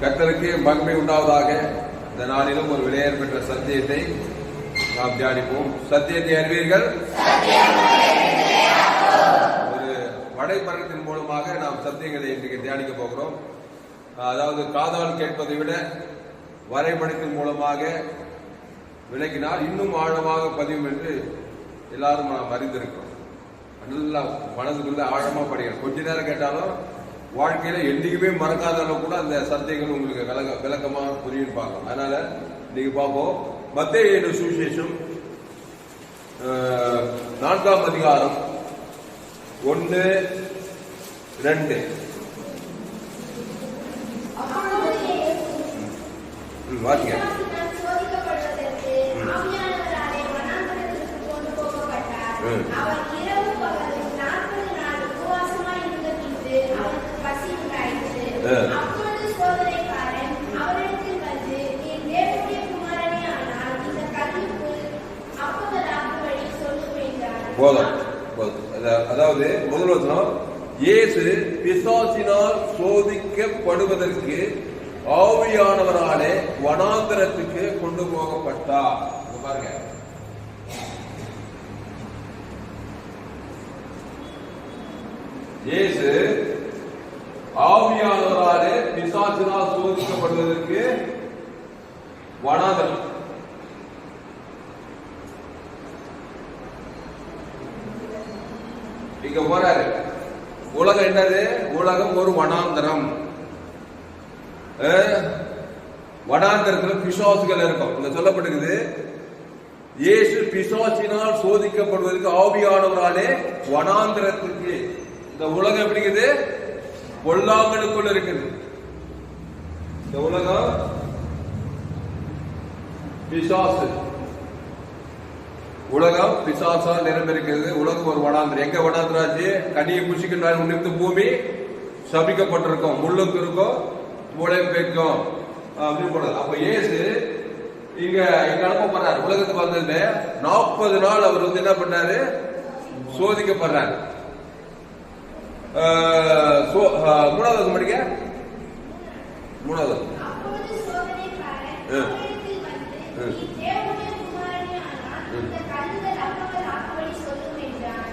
கத்தருக்கு மகிமை உண்டாவதாக. இந்த நாளிலும் ஒரு விலையேற பெற்ற சத்தியத்தை நாம் தியானிப்போம். சத்தியத்தை அறிவீர்கள்? ஒரு வடைப்பறத்தின் மூலமாக நாம் சத்தியங்களை இன்றைக்கு தியானிக்க போகிறோம். அதாவது காதால் கேட்பதை விட வரைபடத்தின் மூலமாக விளக்கினால் இன்னும் ஆழமாக பதியும் என்று எல்லாரும் நாம் அறிந்திருக்கிறோம். நல்லா மனதுக்குள்ள ஆழமா படிக்கிறோம் கொஞ்ச நேரம் கேட்டாலும் வாழ்க்கையில என்னைக்குமே மறக்காத அளவு கூட அந்த சத்தியங்கள் உங்களுக்கு விளக்க விளக்கமா புரியும் பார்க்கலாம் அதனால இன்னைக்கு பார்ப்போம். மத்திய சுவிசேஷம் நான்காம் அதிகாரம் ஒன்னு ரெண்டு. அப்பொழுது இயேசு ம், வாசிங்க பிசாசினால் சோதிக்கப்படுவதற்கு ஆவியானவராலே வனாந்தரத்திற்கு கொண்டு போகப்பட்டார். ம். அவர் இரவு பகலும் நாற்பது நாள் உபவாசமாய் இருந்த பின்பு அவருக்கு பசி உண்டாயிற்று. ம். அப்பொழுது சோதனைக்காரன் அவரிடத்தில் வந்து, நீர் தேவனுடைய குமாரனே ஆனால் இந்த கல்லுக்குள் அப்பங்களாகும்படி சொல்லும் என்றார். போதும் போதும். அத- அதாவது முதல் வசனம் இயேசு பிசாசினால் சோதிக்கப்படுவதற்கு ஆவியானவராலே வனாந்தரத்துக்கு கொண்டு போகப்பட்டார். பாருங்க. இயேசு ஆவியானவராலே பிசாசினால் சோதிக்கப்படுவதற்கு வனாந்தரம். இங்க போறாரு. உலகம் என்னது? உலகம் ஒரு வனாந்தரம். அஹ், வனாந்தரத்துல பிசாசுகள் இருக்கும். இங்க சொல்லப்பட்டிருக்குது. இயேசு பிசாசினால் சோதிக்கப்படுவதற்கு ஆவியானவராலே வனாந்தரத்துக்கு இந்த உலகம் எப்படி இருக்குது பொல்லாங்கனுக்குள்ள இருக்குது இந்த உலகம் பிசாசு. உலகம் பிசாசால் நிரம்பியிருக்கிறது. உலகம் ஒரு வடாந்திரம். எங்க வடாந்திராச்சு? கனியை புசிக்கின்றார் நிறுத்து பூமி சபிக்கப்பட்டிருக்கும். முள்ளுக்கு இருக்கும் முளையும் அப்படின்னு போடுறது அப்ப ஏசு இங்க இங்க அனுப்ப போறாரு. உலகத்துக்கு வந்தது நாற்பது நாள் அவர் வந்து என்ன பண்ணாரு? சோதிக்கப்படுறாரு. மூணாவது வசனம் படிக்க மூணாவது ம். ம்.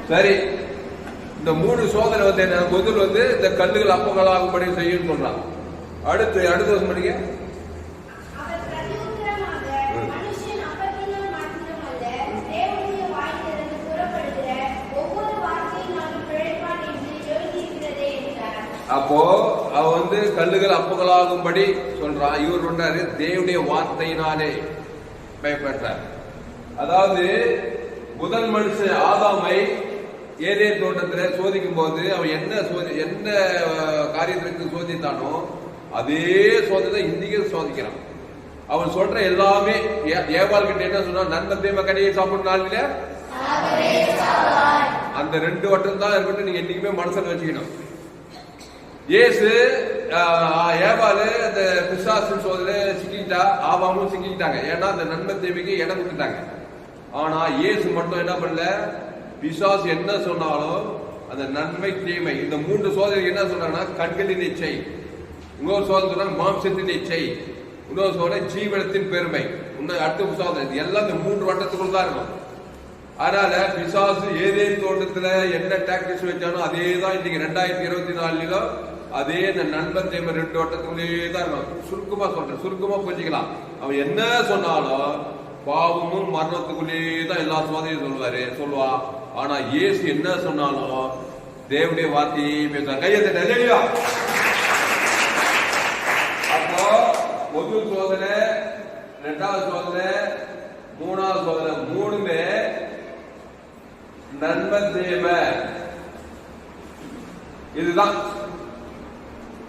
சரி இந்த மூணு சோதனை வந்து என்ன முதல் வந்து இந்த கல்லுகள் அப்பங்களாகும்படி செய்யும் சொல்றான் அடுத்து அடுத்த வருஷம் படிக்க அவர் பிரதியுத்தரமாக, ம். மனுஷன் அப்பத்தினால் மாத்திரமல்ல, தேவனுடைய வாயிலிருந்து புறப்படுகிற ஒவ்வொரு வார்த்தையினாலும் பிழைப்பான் என்று எழுதியிருக்கிறதே என்றார். அப்போ அவ வந்து கல்லுகள் அப்பங்களாகும்படி சொல்றான். இவர் சொன்னாரு தேவனுடைய வார்த்தையினாலே. பயப்பட்டார். அதாவது முதல் மனுஷன் ஆதாமை ஏதே தோட்டத்தில் சோதிக்கும் போது அவன் என்ன சோதி என்ன காரியத்திற்கு சோதித்தானோ அதே சோதனை இன்றைக்கு சோதிக்கிறான். அவன் சொல்ற எல்லாமே ஏ- ஏவாள் கிட்ட என்ன சொன்னா நன்மை தீமை கடையை சாப்பிடும் நாளில? அந்த ரெண்டு வட்டம் தான் இருக்கட்டும் நீங்க என்னைக்குமே மனசுல வச்சுக்கணும். இயேசு ஏவாலு அந்த பிசாசு சோதனை சிக்கிட்டா ஆவாமும் சிக்கிக்கிட்டாங்க. ஏன்னா அந்த நன்மை தேவைக்கு இடம் கொடுத்துட்டாங்க. ஆனா இயேசு மட்டும் என்ன பண்ணல? பிசாசு என்ன சொன்னாலும் அந்த நன்மை தீமை இந்த மூன்று சோதனை என்ன சொல்றாங்கன்னா கண்களின் இச்சை இன்னொரு சோதனை சொல்றாங்க மாம்சத்தின் இச்சை இன்னொரு சோதனை ஜீவனத்தின் பெருமை. இன்னும் அடுத்த சோதனை இது எல்லாம் இந்த மூன்று வட்டத்துக்குள்ள தான் இருக்கும். அதனால பிசாசு ஏதேன் தோட்டத்துல என்ன டாக்டிக்ஸ் வச்சானோ அதே தான் இன்னைக்கு ரெண்டாயிரத்தி இருபத்தி நாலுல அதே இந்த நண்பன் தேவர் ரெண்டு வட்டத்துக்குள்ளேயே தான் இருக்கும் சுருக்கமா சொல்றேன். சுருக்கமா புரிஞ்சுக்கலாம். அவன் என்ன சொன்னாலும் பாவமும் மரணத்துக்குள்ளேயே தான் எல்லா சுவாதையும் சொல்லுவாரு சொல்லுவா. ஆனா இயேசு என்ன சொன்னாலும் தேவனுடைய வார்த்தையே பேசுவார். கையத்தை இல்லையா அப்போ முதல் சோதனை ரெண்டாவது சோதனை மூணாவது சோதனை மூணுமே நண்பன் தேவ இதுதான்.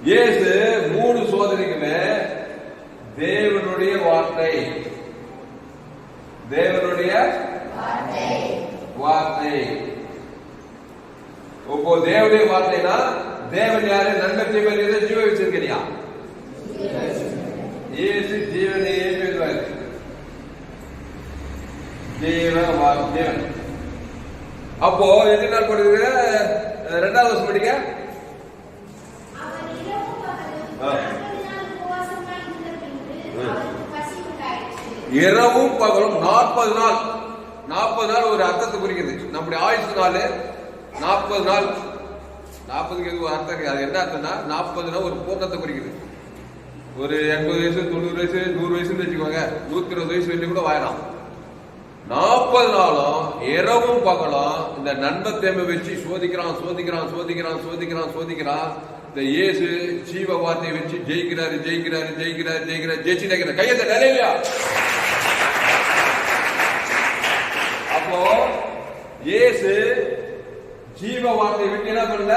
இயேசு மூணு சோதனைக்குமே தேவனுடைய வார்த்தை. தேவனுடைய வார்த்தை. இப்போ தேவனுடைய வார்த்தைனா தேவன் யாரு? நன்மை தீமை ஜீவ வச்சிருக்கிறியா? இயேசு ஜீவனையே பேசுவார் தேவ வாக்கியம். அப்போ எத்தனை நாள் படுது ரெண்டாவது வருஷம் படிக்க அவர் இரவும் பகலும் ஆ. நாற்பது நாள் உபவாசம் இரவும் பகலும் நாற்பது நாள். நாற்பது நாள் ஒரு அர்த்தத்தை குறிக்குது நம்முடைய ஆயுசு நாள் நாற்பது நாள். நாற்பதுக்கு எதுவும் அர்த்தம் அது என்ன அர்த்தம்னா நாற்பது நாள் ஒரு பூர்ணத்தை குறிக்குது ஒரு எண்பது வயசு தொண்ணூறு வயசு நூறு வயசுன்னு வச்சுக்கோங்க. நூத்தி இருபது வயசு வரைக்கும் கூட வாழலாம் நாற்பது நாளும் இரவும் பகலும் இந்த நண்பத்தேமை வச்சு சோதிக்கிறான் சோதிக்கிறான் சோதிக்கிறான் சோதிக்கிறான் சோதிக்கிறான். இந்த இயேசு ஜீவ வார்த்தையை வச்சு ஜெயிக்கிறாரு ஜெயிக்கிறாரு ஜெயிக்கிறாரு ஜெயிக்கிறாரு. ஜெயிச்சு நினைக்கிற கையத்தை நிலையிலையா அப்போ இயேசு ஜீவ வார்த்தையை விட்டு என்ன பண்ணல?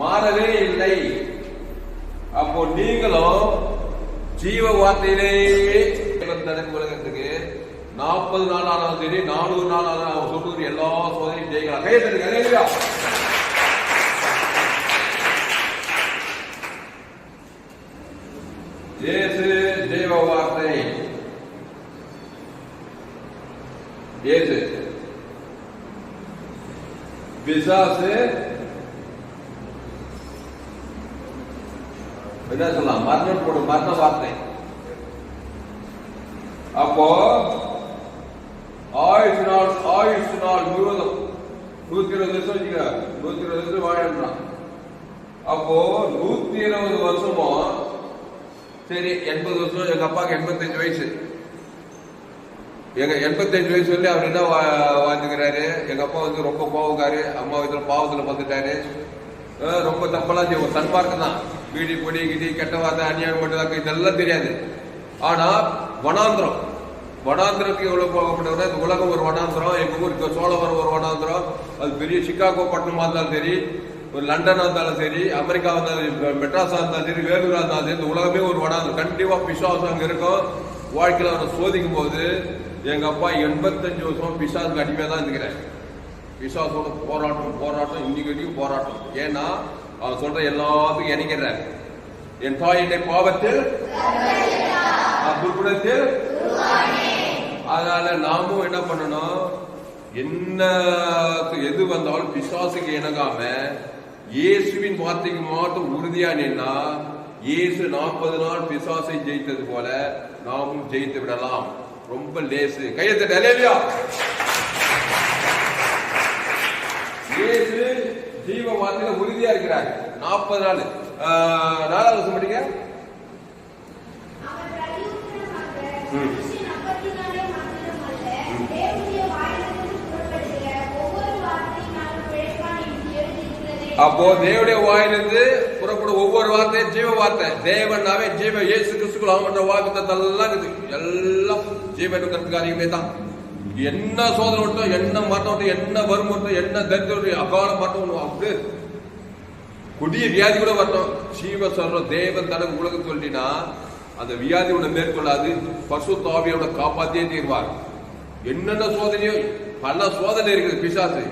மாறவே இல்லை. அப்போ நீங்களும் ஜீவ வார்த்தையிலே உலகத்துக்கு. நாற்பது நாள் ஆனாலும் சரி நானூறு நாள் ஆனாலும் அவன் சொல்றது எல்லா சோதனையும் ஜெயிக்கலாம். கையை தட்டுங்க. அல்லேலூயா. இயேசு ஜீவ வார்த்தை. இயேசு. பிசாசு. என்ன சொல்லலாம்? மரணம் போடும் மரண வார்த்தை. அப்போ ஆயுசு நாள் ஆயுசு நாள் முழுவதும். நூத்தி இருபது வருஷம் வச்சுக்க. நூத்தி இருபது வருஷம் வாழணும் அப்போ நூத்தி இருபது வருஷமும் சரி எண்பது வருஷம் எங்க அப்பாவுக்கு எண்பத்தஞ்சு வயசு. எங்க எண்பத்தஞ்சு வயசு வந்து அவர் என்ன வா- வாழ்ந்துக்கிறாரு எங்க அப்பா வந்து ரொம்ப கோவக்காரு. அம்மா இதுல பாவத்துல வந்துட்டாரு ரொம்ப தப்பெல்லாம் செய்வோம் ஒரு சன்மார்க்கம் தான். பீடி பொடி கிடி கெட்ட வார்த்தை அநியாயம் பண்ணுறாங்க இதெல்லாம் தெரியாது. ஆனா வனாந்திரம். வனாந்திரத்துக்கு எவ்வளவு போகப்பட்டவங்க இந்த உலகம் ஒரு வனாந்திரம் எங்க ஊருக்கு சோழவரம் ஒரு வனாந்திரம். அது பெரிய சிக்காகோ பட்டணமா இருந்தாலும் சரி ஒரு லண்டனா இருந்தாலும் சரி அமெரிக்கா இருந்தாலும் மெட்ராஸா இருந்தாலும் சரி வேலூரா இருந்தாலும் சரி இந்த உலகமே ஒரு வனாந்திரம். கண்டிப்பா விசுவாசம் அங்க இருக்கும். வாழ்க்கையில் அவரை சோதிக்கும் போது எங்க அப்பா எண்பத்தஞ்சு வருஷம் பிசாசுக்கு அடிமையா தான் இருக்கிறேன் பிசாசோட போராட்டம் போராட்டம் இன்னைக்கு வரைக்கும் போராட்டம். ஏன்னா அவன் சொல்ற எல்லாத்துக்கும் இணைக்கிறார். என் தாயினை கோபத்தில் பாவத்தில் துர்குணத்தில் அதனால நாமும் என்ன பண்ணணும்? என்ன எது வந்தாலும் பிசாசுக்கு இணங்காம இயேசுவின் வார்த்தைக்கு மாட்டும் உறுதியா நின்னா இயேசு நாற்பது நாள் பிசாசை ஜெயித்தது போல நாமும் ஜெயித்து விடலாம். ரொம்ப லேசு. கையத்தட்ட அலேலியா இயேசு ஜீவ வார்த்தையில உறுதியா இருக்கிறார். நாற்பது நாள். நாலாவது வருஷம் படிங்க. அப்போ தேவனுடைய வாயிலிருந்து புறப்படும் ஒவ்வொரு வார்த்தையும் ஜீவ வார்த்தை. தேவனாவே ஜீவ இயேசு கிறிஸ்துக்குள் வாக்குத்தத்தம் எல்லாம் இருக்குது. எல்லாம் ஜீவனுக்கு காரியமே தான் என்ன சோதனை விட்டோம் என்ன மாற்றம் விட்டோம் என்ன வரும் விட்டோம் என்ன தரித்திரம் அகால மாற்றம் அப்படியே கொடிய வியாதி கூட வரட்டும். சீவ சொல்ற தேவன் தனக்கு உலகம் சொல்லினா அந்த வியாதி உன்னை மேற்கொள்ளாது பசு தாவியோட காப்பாத்தியே தீர்வார். என்னென்ன சோதனையோ பல சோதனை இருக்குது பிசாசு.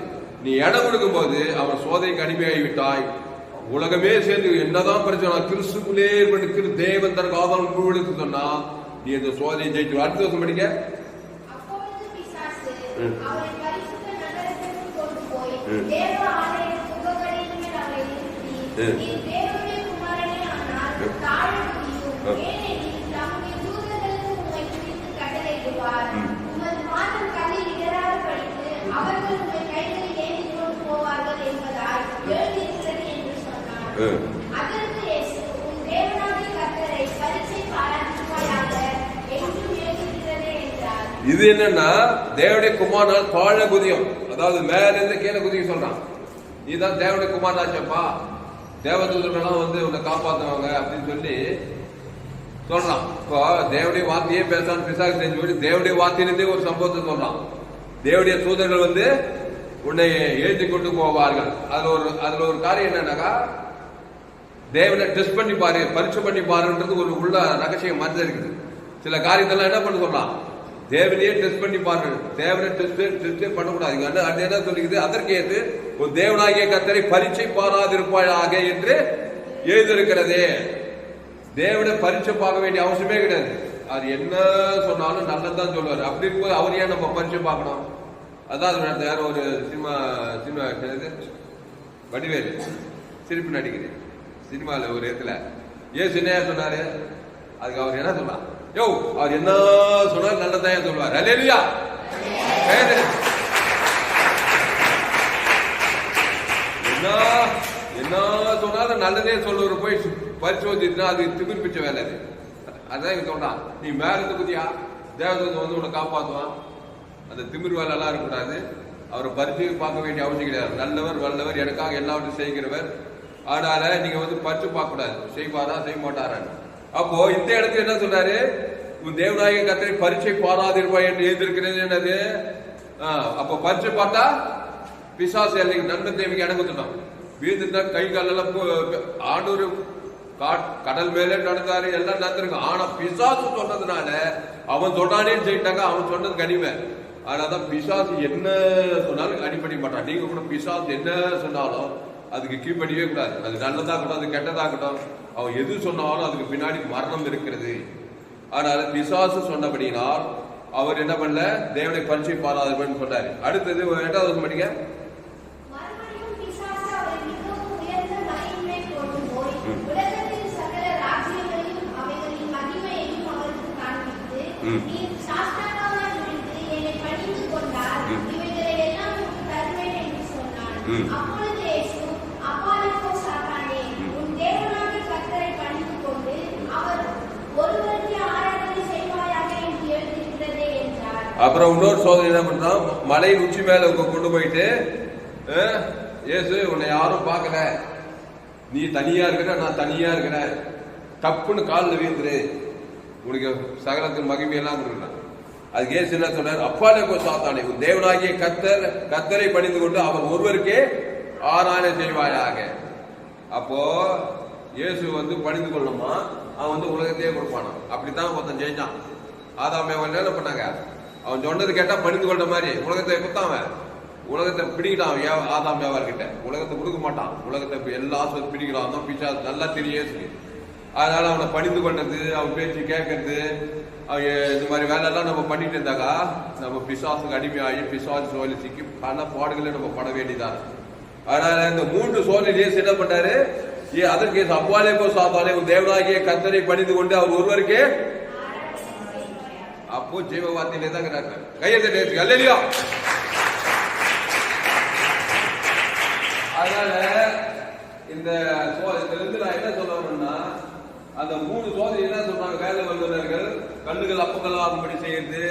நீ இடம் கொடுக்கும் போது அவன் சோதனைக்கு அடிமையாகி விட்டாய் உலகமே சேர்ந்து என்னதான் பிரச்சனை கிறிஸ்துக்குள்ளே ஏற்பட்டு தேவன் தனக்கு ஆதாரம் முழுவதுக்கு சொன்னா நீ இந்த சோதனையை ஜெயிச்சு அடுத்த வருஷம் படிக்க? அப்பொழுது பிசாசு. ம். அவரை பரிசுத்த நகரத்திற்கு கொண்டு போய், ம். தேவ ஆலய முகவரின் மேல் அவரை நிறுத்தி, ம். நீர் தேவனுடைய குமாரனே ஆனால் ம். தாழ முடியும். ம். ஏனெனில் தம்முடைய தூதர்களுக்கு உம்மை குறித்து கட்டளையிடுவார். ம். உமது பாதம் கல்லில் இடராதபடிக்கு அவர்கள் உம்மை கைகளில் ஏந்திக் கொண்டு போவார்கள் என்பதாய் எழுதியிருக்கிறது என்று சொன்னார். ம். அதற்கு இயேசு, உன் தேவனாகிய கர்த்தரை பரீட்சை பாராட்டுவாயாக என்றும் எழுதியிருக்கிறதே என்றார். இது என்னன்னா தேவடைய குமாரனால் தாழ குதியம். அதாவது மேல இருந்து கீழே குதிக்க சொல்றான். இதுதான் தேவடைய குமாரனாச்சப்பா. தேவதூதர்கள்லாம் வந்து உன்னை காப்பாத்துவாங்க அப்படின்னு சொல்லி சொல்றான். இப்போ தேவடைய வார்த்தையே பேசான்னு பிசாக்கு செஞ்சு போயிட்டு தேவடைய வார்த்தையிலிருந்தே ஒரு சம்பவத்தை சொல்றான். தேவடைய தூதர்கள் வந்து உன்னை எழுதி கொண்டு போவார்கள். அதுல ஒரு அதுல ஒரு காரியம் என்னன்னாக்கா தேவனை டெஸ்ட் பண்ணி பாரு பரீட்சை பண்ணி பாருன்றது ஒரு உள்ள ரகசியம் மாதிரி இருக்குது. சில காரியத்தெல்லாம் என்ன பண்ண சொல்லலாம் தேவனையே டெஸ்ட் பண்ணி பாருங்கள். தேவனை டெஸ்ட் டெஸ்டே பண்ணக்கூடாது. இங்க என்ன அது என்ன சொல்லிக்குது அதற்கு ஏற்று ஒரு தேவனாகிய கத்தரை பரீட்சை பாராதிருப்பாயாக என்று எழுதியிருக்கிறதே. தேவனை பரீட்சை பார்க்க வேண்டிய அவசியமே கிடையாது. அது என்ன சொன்னாலும் நல்லதுதான் சொல்லுவார் அப்படி இருக்கும்போது அவர் ஏன் நம்ம பரீட்சை பார்க்கணும்? அதான் அது ஒரு சினிமா சினிமா என்னது சிரிப்பு நடிக்கிறேன் சினிமாவில் ஒரு இடத்துல. ஏன் சின்னையா சொன்னாரு? அதுக்கு அவர் என்ன சொன்னார்? யோ அவர் என்ன சொன்னார் நல்லதான் சொல்லுவார். அலேலியா என்ன என்ன சொன்னாலும் நல்லதே சொல்லுவார். போய் பரிசோதிச்சுனா அது திமிர்பிச்ச வேலை அது. அதான் இங்க சொன்னான் நீ மேல இருந்து குதியா. வந்து உன்னை காப்பாத்துவான். அந்த திமிர் வேலை எல்லாம் இருக்கக்கூடாது. அவரை பரிசு பார்க்க வேண்டிய அவசியம் கிடையாது. நல்லவர் வல்லவர் எனக்காக எல்லாவற்றையும் செய்கிறவர். அதனால நீங்க வந்து பரிசு பார்க்க கூடாது செய்வாரா செய்ய மாட்டாரான்னு அப்போ இந்த இடத்துல என்ன சொல்றாரு? உன் தேவநாயக கத்தனை பரீட்சை பாராதிருப்பாய் என்று எழுதியிருக்கிறது என்னது? அப்ப அப்போ பரீட்சை பார்த்தா பிசாசு எல்லைக்கு நண்பன் தேவைக்கு இடம் கொடுத்துட்டான் வீழ்ந்துட்டா கை காலெல்லாம் போ- கடல் மேலே நடந்தாரு எல்லாம் நடந்திருக்கு. ஆனா பிசாசு சொன்னதுனால அவன் சொன்னானேன்னு சொல்லிட்டாங்க அவன் சொன்னது கனிமை. ஆனாதான் பிசாசு என்ன சொன்னாலும் அடிப்படி மாட்டான். நீங்க கூட பிசாசு என்ன சொன்னாலும் அதுக்கு கீழ்ப்படியவே கூடாது. அது நல்லதா இருக்கட்டும் அது கெட்டதா இருக்கட்டும் அவன் எது சொன்னாலும் அதுக்கு பின்னாடி மரணம் இருக்கிறது. ஆனால் பிசாசு சொன்னபடியினால் அவர் என்ன பண்ணல? தேவனை பரிசை பாராதவன் சொன்னாரு. அடுத்தது எட்டாவது வருஷம் படிங்க. மறுபடியும் பிசாசு அவரை மிகவும் உயர்ந்த மலையின் மேல் கொண்டு போய், உலகத்தின் சகல ராஜ்யங்களையும் அவைகளின் மகிமையையும் அவருக்கு காண்பித்து, ம். நீர் சாஷ்டாங்கமாய் விழுந்து என்னை பணிந்து கொண்டால், ம். இவைகளை எல்லாம் உனக்கு தருவேன் என்று சொன்னான். ம். அப்பொழுது இயேசு, அப்பாலுக்கோ சாத்தானே, உன் தேவனாகிய கர்த்தரை பணிந்து கொண்டு, அவர் ஒருவருக்கே ஆராதனை செய்வாயாக என்று எழுதியிருக்கிறதே என்றார். அப்புறம் இன்னொரு சோதனை என்ன பண்றான் மலையின் உச்சி மேல கொண்டு போயிட்டு ஏசு உன்னை யாரும் பார்க்கல. நீ தனியா இருக்கிற நான் தனியா இருக்கிறேன். தப்புன்னு காலில் வீழ்ந்துரு. உனக்கு சகலத்தின் மகிமையெல்லாம் கொடுக்கலாம். அதுக்கு ஏசு என்ன சொல்றாரு அப்பாலே போய் சாத்தானே உன் தேவனாகிய கத்தர் கத்தரை பணிந்து கொண்டு அவர் ஒருவருக்கே ஆராதனை செய்வாயாக. அப்போ இயேசு வந்து பணிந்து கொள்ளணுமா? அவன் வந்து உலகத்தையே கொடுப்பானாம். அப்படித்தான் ஒருத்தன் ஜெயிச்சான். ஆதாம் ஏவாள் என்ன பண்ணாங்க? அவன் சொன்னது கேட்டா பணிந்து கொண்ட மாதிரி. உலகத்தை குத்தாவன் அவன். உலகத்தை பிடிக்கிட்டான் அவன் ஆதாம் வியாபார் கிட்ட உலகத்தை கொடுக்க மாட்டான். உலகத்தை எல்லா சொத்து பிடிக்கிறான் தான் பிச்சா. நல்லா தெரியே சொல்லி அதனால அவனை பணிந்து கொண்டது அவன் பேச்சு கேட்கறது அவன் இந்த மாதிரி வேலையெல்லாம் நம்ம பண்ணிட்டு இருந்தாக்கா நம்ம பிசாசுக்கு அடிமையாகி பிசாசு சோழி சிக்கி பல பாடுகளை நம்ம பட வேண்டியதான் அதனால இந்த மூன்று சோழிலேயே இயேசு என்ன பண்ணாரு? ஏ அதற்கு அப்பாலே போ சாத்தாலே தேவனாகிய கத்தரை பணிந்து கொண்டு அவர் ஒருவருக்கே அப்போ ஜீவ வார்த்தையிலே தான் இருக்கிறாங்க. கையெழுத்து நேற்று அல்லையா? அதனால இந்த சோ- இருந்து நான் என்ன சொல்ல வரேன்னா அந்த மூணு சோதனை என்ன சொல்றாங்க? வேலை வல்லுநர்கள் கல்லுகள் அப்பங்கள் ஆகும்படி செய்யறது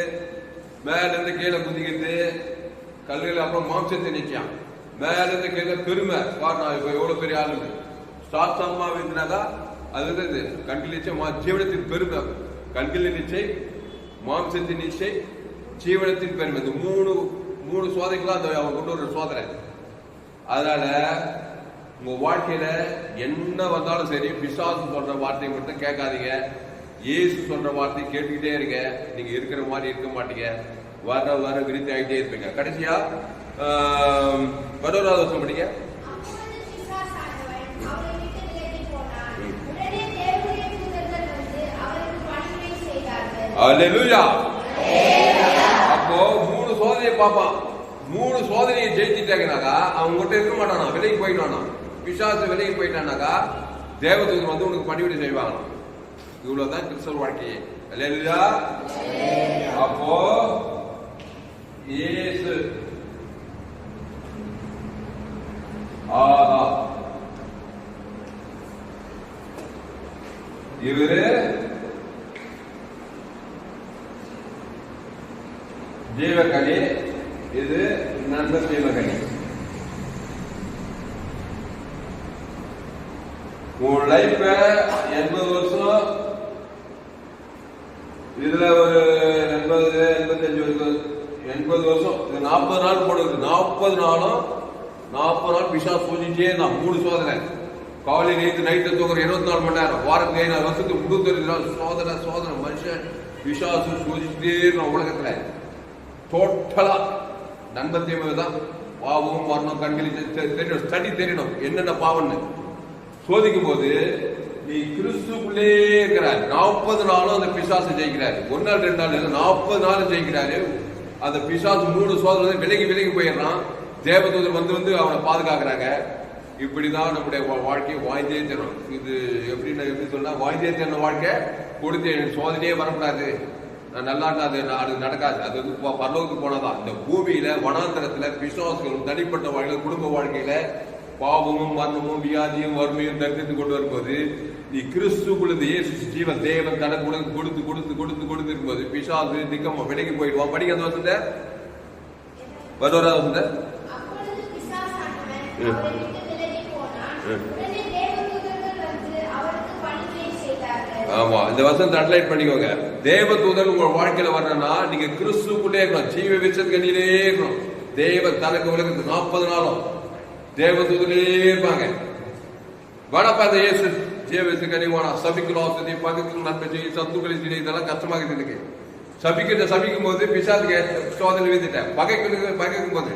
மேல இருந்து கீழே குதிக்கிறது கல்லுகள் அப்புறம் மாம்சத்தை நிச்சயம் மேல இருந்து கீழே பெருமை பாரு நான் இப்ப எவ்வளவு பெரிய ஆளுங்க சாத்தமா இருந்தாக்கா அது வந்து கண்கள் நிச்சயம் ஜீவனத்தின் பெருமை. கண்கள் நிச்சயம் மாம்சத்தின் நிச்சயம் ஜீவனத்தின் பெருமை இந்த மூணு மூணு சோதனைகளாம் அந்த அவங்க கொண்டு வர சோதனை அதனால உங்க வாழ்க்கையில என்ன வந்தாலும் சரி பிசாசு சொல்ற வார்த்தையை மட்டும் கேட்காதீங்க. இயேசு சொல்ற வார்த்தை கேட்டுக்கிட்டே இருங்க. நீங்க இருக்கிற மாதிரி இருக்க மாட்டீங்க. வர வர விருத்தி ஆகிட்டே இருப்பீங்க. கடைசியா ஆம், பதினோராவது வருஷம் படிங்க அப்பொழுது பிசாசானவன் அவரை விட்டு விலகிப் போனான். ம். உடனே தேவனுடைய தூதர்கள் வந்து அவருக்கு பணிவிடை அலெலுயா அப்போ மூணு சோதனையை பார்ப்பான் மூணு சோதனையை ஜெயிச்சுட்டாங்கனாக்கா அவங்க கிட்ட இருக்க மாட்டானா? விலைக்கு போயிட்டானா? பிசாசு விலைக்கு போயிட்டானாக்கா தேவதூதன் வந்து உனக்கு பணிவிடை செய்வாங்க இவ்வளவுதான் கிறிஸ்தவ வாழ்க்கையே. அலெலுயா அப்போ இயேசு. ஆஹா. இவரு ஜீவகனி இது நன்ம ஜீவகனி. உன் லைஃப் எண்பது வருஷம் இதுல ஒரு எண்பது எண்பத்தஞ்சு வருஷம் எண்பது வருஷம் இது நாற்பது நாள் போடுது. நாற்பது நாளும் நாற்பது நாள் பிஷா சோதிச்சே நான் மூணு சோதனை. காலை நேற்று நைட்டு தூங்குற இருபத்தி நாலு மணி நேரம். வாரத்துக்கு ஐநூறு வருஷத்துக்கு முன்னூத்தி நாள். சோதனை சோதனை. மனுஷன் பிசாசு சோதிச்சுட்டே இருக்கான் உலகத்துல. டோட்டலா நண்பத்தியமே தான் பாவம் மரணம் கண்களில் தெரியணும் ஸ்டடி தெரியணும் என்னென்ன பாவம்னு. சோதிக்கும் போது நீ கிறிஸ்துக்குள்ளே இருக்கிறார் நாற்பது நாளும் அந்த பிசாசு ஜெயிக்கிறாரு. ஒரு நாள் ரெண்டு நாள் இல்லை நாற்பது நாளும் ஜெயிக்கிறாரு. அந்த பிசாசு மூணு சோதனை விலகி விலகி போயிடுறான். தேவதூதர் வந்து வந்து அவனை பாதுகாக்கிறாங்க. இப்படிதான் நம்முடைய வா- வாழ்க்கையை வாழ்ந்தே தரணும் இது எப்படின்னு எப்படி சொன்னா வாழ்ந்தே தரணும் வாழ்க்கை கொடுத்து சோதனையே வரக்கூடாது. நான் நல்லா இருந்தா அது அது நடக்காது. அது வந்து பரலோகத்துக்கு போனதான் இந்த பூமியில வனாந்தரத்துல பிசுவாசிகளும் தனிப்பட்ட வாழ்க்கையில குடும்ப வாழ்க்கையில பாவமும் மரணமும் வியாதியும் வறுமையும் தரித்து கொண்டு வரும்போது நீ கிறிஸ்துக்குள்ள இந்த இயேசு ஜீவன் தேவன் தனக்கு கொடுத்து கொடுத்து கொடுத்து கொடுத்து இருக்கும்போது பிசாசு நிக்கமா விலைக்கு போயிடுவான் படிக்க அந்த வசந்த வருவரா வசந்த அப்பொழுது பிசாசானவன் ம். அவரை விட்டு விலகி போனான். ம். உடனே தேவதூதர்கள் வந்து அவருக்கு பணிவிடை செய்தார்கள். ஆமா இந்த வசனத்தை அட்லைட் பண்ணிக்கோங்க. தேவ தூதன் உங்க வாழ்க்கையில வரணும்னா நீங்க கிறிஸ்துக்குள்ளே இருக்கணும். ஜீவ விச்சத்துக்கணியிலே இருக்கணும். தேவ தனக்கு உலகத்துக்கு நாற்பது நாளும் தேவ தூதனே இருப்பாங்க. வடப்பாத இந்த இயேசு. ஜீவ விச்சக்கணி வேணாம் சபிக்கிறோம் வசதி பக்கத்தில் நன்மை செய்யும் சத்துக்களை செய்யும் இதெல்லாம் கஷ்டமாக இருக்கு சபிக்கிற சபிக்கும் போது பிசாத்துக்கு சோதனை வீழ்த்திட்டேன் பகைக்கு பகைக்கும் போது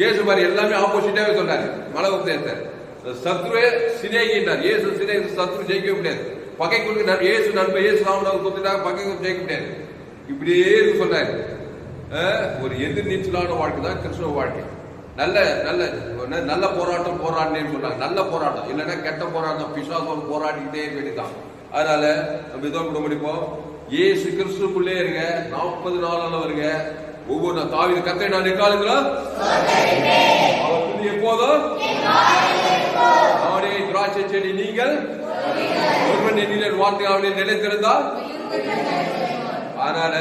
இயேசு மாதிரி எல்லாமே ஆப்போசிட்டாவே சொன்னாரு மலை உபதேசத்தை சத்ருவே சிநேகின்றார். இயேசு சிநேகி சத்ரு ஜெயிக்கவே முடியாது. பகைக்குள்ள நன்- ஏசு நண்பை ஏசு ராமனாக கொடுத்துட்டாங்க பகைக்கு ஜெயிக்க முடியாது. இப்படியே இருக்கு சொன்னாரு. ஒரு எதிர் நீச்சலான வாழ்க்கை தான் கிறிஸ்துவ வாழ்க்கை. நல்ல நல்ல நல்ல போராட்டம் போராடினேன்னு சொன்னாங்க. நல்ல போராட்டம். இல்லைன்னா கெட்ட போராட்டம். பிசாசம் போராடிக்கிட்டே வேண்டியதான் அதனால நம்ம இதோ கூட முடிப்போம் ஏசு கிறிஸ்துக்குள்ளே இருங்க. நாற்பது நாளான வருங்க. ஒவ்வொரு நாள் தாவித கத்தை நான் நிற்காலுங்களா அவர் எப்போதும்? அவரே திராட்சை செடி. நீங்கள்? ஒருவன் என்னில் வார்த்தை அவனில் நிலைத்திருந்தால் அதனால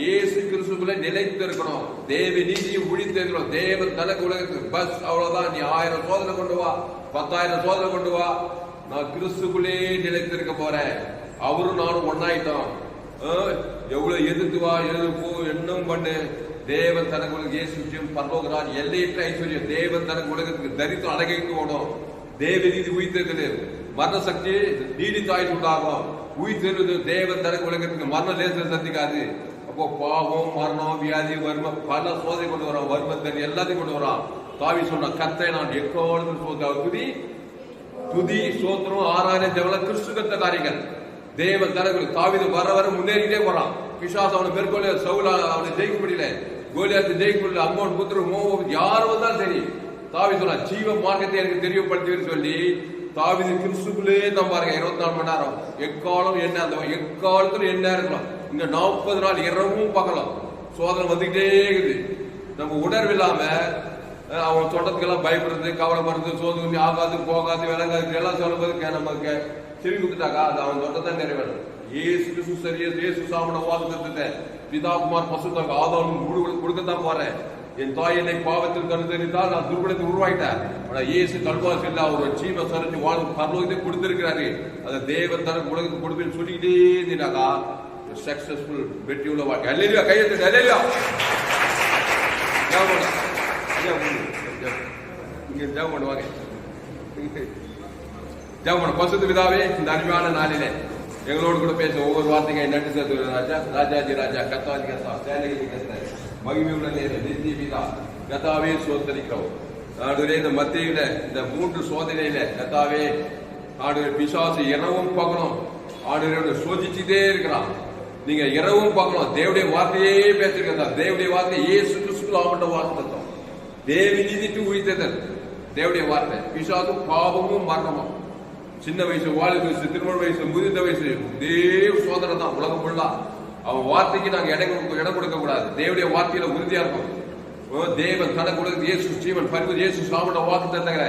இயேசு கிறிஸ்துக்குள்ள நிலைத்து இருக்கணும் தேவ நீதியை ஒழித்து இருக்கணும் தேவ தனக்கு உலகத்துக்கு பஸ் அவ்வளவுதான். நீ ஆயிரம் சோதனை கொண்டு வா பத்தாயிரம் சோதனை கொண்டு வா. நான் கிறிஸ்துக்குள்ளே நிலைத்திருக்க போறேன். அவரும் நானும் ஒன்னாயிட்டோம் எவ்வளவு எதிர்த்து வா எதிர்ப்பு என்னும் பண்ணு. தேவன் தனக்கு உலக இயேசு பரலோகராஜ் எல்லையற்ற ஐஸ்வர்யம். தேவன் தனக்கு உலகத்துக்கு தரித்து அழகைக்கு ஓடும் தேவ நீதி உயிர்த்தது மரண சக்தி நீடித்தாய் உண்டாகும் உயிர்த்தெழுது தேவன் தனக்கு உலகத்துக்கு மரண லேசர் சந்திக்காது அப்போ பாவம் மரணம் வியாதி வறுமை பல சோதனை கொண்டு வரான். வறுமத்தன் எல்லாத்தையும் கொண்டு வரான். தாவி சொன்ன கத்தை நான் எக்கோடு சோதா துதி துதி சோத்திரம் ஆராய தேவல கிறிஸ்து கத்த காரியங்கள். தேவன் தனக்கு தாவிது வர வர முன்னேறிட்டே போறான். பிசாஸ் அவனை மேற்கொள்ள சவுல அவனை ஜெயிக்க முடியல. கோலியாத்து ஜெயிக்க முடியல. அம்மோன் புத்திர மோ யார் வந்தாலும் சரி. தாவி சொன்னா ஜீவ மார்க்கத்தை எனக்கு தெரியப்படுத்தி சொல்லி தாவிது கிறிஸ்துக்குள்ளே தான் பாருங்க இருபத்தி நாலு மணி நேரம். எக்காலம் என்ன அந்த எக்காலத்துல என்ன இருக்கலாம். இந்த நாற்பது நாள் இரவும் பார்க்கலாம். சோதனை வந்துகிட்டே இருக்குது. நம்ம உணர்வு இல்லாம அவன் சொல்றதுக்கெல்லாம் பயப்படுறது கவலைப்படுறது சோதனை ஆகாது போகாது விளங்காது எல்லாம் சொல்லும்போது நமக்கு செவி குத்துட்டாக்கா அது அவன் சொல்றதான் நிறைவேறும். ஏசு கிறிஸ்து சரியா ஏசு ஓசங்கிறது நிதாக்குமார் பசு பசுத்தாங்க ஆதாரம் கொடுக்கத்தான் போறேன். என் தாய் என்னை பாவத்தில் கருத்தறிந்தால் நான் துர்குணத்தை உருவாயிட்டேன் ஆனா இயேசு கல்வாசியில் அவர் ஜீவ சரிஞ்சு வாழ் பரலோகத்தை கொடுத்திருக்கிறாரு. அதை தேவன் தர உலகத்துக்கு கொடுப்பேன்னு சொல்லிக்கிட்டே இருந்தீனாக்கா சக்சஸ்ஃபுல் வெற்றி உள்ள வாழ்க்கை. அல்லையா கையெழுத்து அல்லையா ஜெபம் ஜெபம். பண்ணுவாங்க ஜெபம் இந்த அருமையான நாளிலே எங்களோடு கூட பேச ஒவ்வொரு வார்த்தையும் நன்றி சேர்த்து ராஜா. ராஜாஜி ராஜா. கத்தாஜி கத்தா. சேனகி கத்தா. மகிமை நேரம் நித்திய பிதா. கத்தாவே சோத்தரிக்கிறோம். ஆடுவரே இந்த மத்தியில இந்த மூன்று சோதனையில கத்தாவே ஆடுவர் பிசாசு இரவும் பார்க்கணும் ஆடுவரோட சோதிச்சுட்டே இருக்கிறான். நீங்க இரவும் பார்க்கணும் தேவடைய வார்த்தையே பேசிருக்கிறதா தேவடைய வார்த்தை ஏசு கிறிஸ்து ஆமண்ட வார்த்தை தேவி நிதிட்டு உயிர்த்ததன் தேவடைய வார்த்தை பிசாசும் பாவமும் மரணமும். சின்ன வயசு வாலிப வயசு திருமண வயசு முதிர்ந்த வயசு தேவ சோதனை தான் உலகம் ஃபுல்லா அவன் வார்த்தைக்கு நாங்க இடம் கொடுக்க இடம் கொடுக்க கூடாது தேவடைய வார்த்தையில உறுதியா இருக்கும் ஓ, தேவன் தனக்கு உலகத்து இயேசு ஸ்ரீவன் பரிவு இயேசு சாமட வாக்கு தந்தங்க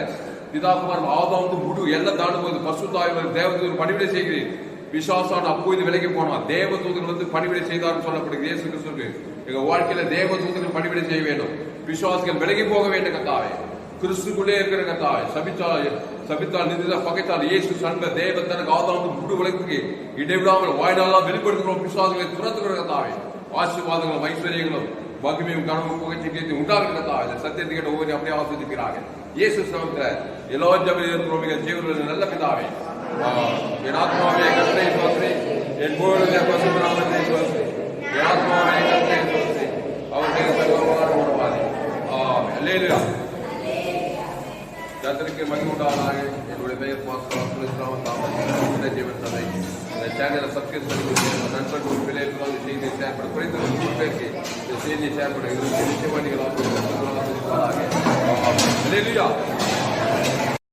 பிதாகுமார் ஆதாம் வந்து முழு எல்லாம் தாண்டும் போது பசு தாய்வர் தேவதூர் பணிவிடை செய்கிறேன். விசுவாசான் அப்போ இது விலைக்கு போனோம் தேவதூதன் வந்து பணிவிடை செய்தார்னு சொல்லப்படுகிறது. இயேசு கிறிஸ்துவுக்கு. எங்க வாழ்க்கையில தேவதூதன் பணிவிடை செய்ய வேண்டும். விசுவாசிகள் விலகி போக வேண்டும் கத்தாவே கிறிஸ்துக்குள்ளே இருக்கிற கத்தாவே சபிச்சா சபித்தால் நிதிதா பகைத்தால் இயேசு சண்ப தேவ தனக்கு ஆதாரத்து முழு உலகத்துக்கு இடைவிடாமல் வாய்நாளா வெளிப்படுத்துகிறோம். விசுவாசங்களை துரத்துகிற தாவே ஆசீர்வாதங்களும் ஐஸ்வர்யங்களும் மகிமையும் கனவும் புகழ்ச்சி கேட்டு உண்டாகிற கத்தாவே சத்தியத்தை கேட்ட ஒவ்வொரு அப்படியே ஆஸ்வதிக்கிறார்கள் இயேசு நாமத்துல எல்லா ஜபையில் இருக்கிறோம். மிக ஜீவனில் நல்ல பிதாவே. என் ஆத்மாவே கர்த்தரை சுவாசி என் பொருளை பசுநாமத்தை சுவாசி என் ஆத்மாவே கர்த்தரை சுவாசி அவர் சர்வமான உணவாதி ஆமென். ಜಾತ್ರೆಗೆ ಮೈಗೂಡ ಹಾಗೆ ಉಳಿಮೆ ಮಾತ್ರ ಮುಂದೆ ಜೀವಂತವೇ ಚಾನೆಲ್ ಸಬ್ಸ್ಕ್ರಿಪ್ಷನ್ ನಂತರ ವಿಲೇಜ್ಗಳ ವಿಷಯ ನಿಶ್ಚಯ ಪಡ ಕುರಿತು ಕೂಡಬೇಕು ವಿಷಯ ನಿಶ್ಚಯ ಪಡ ಇದು ನಿಶ್ಚಯವಾಗಿ ಹಾಗೆ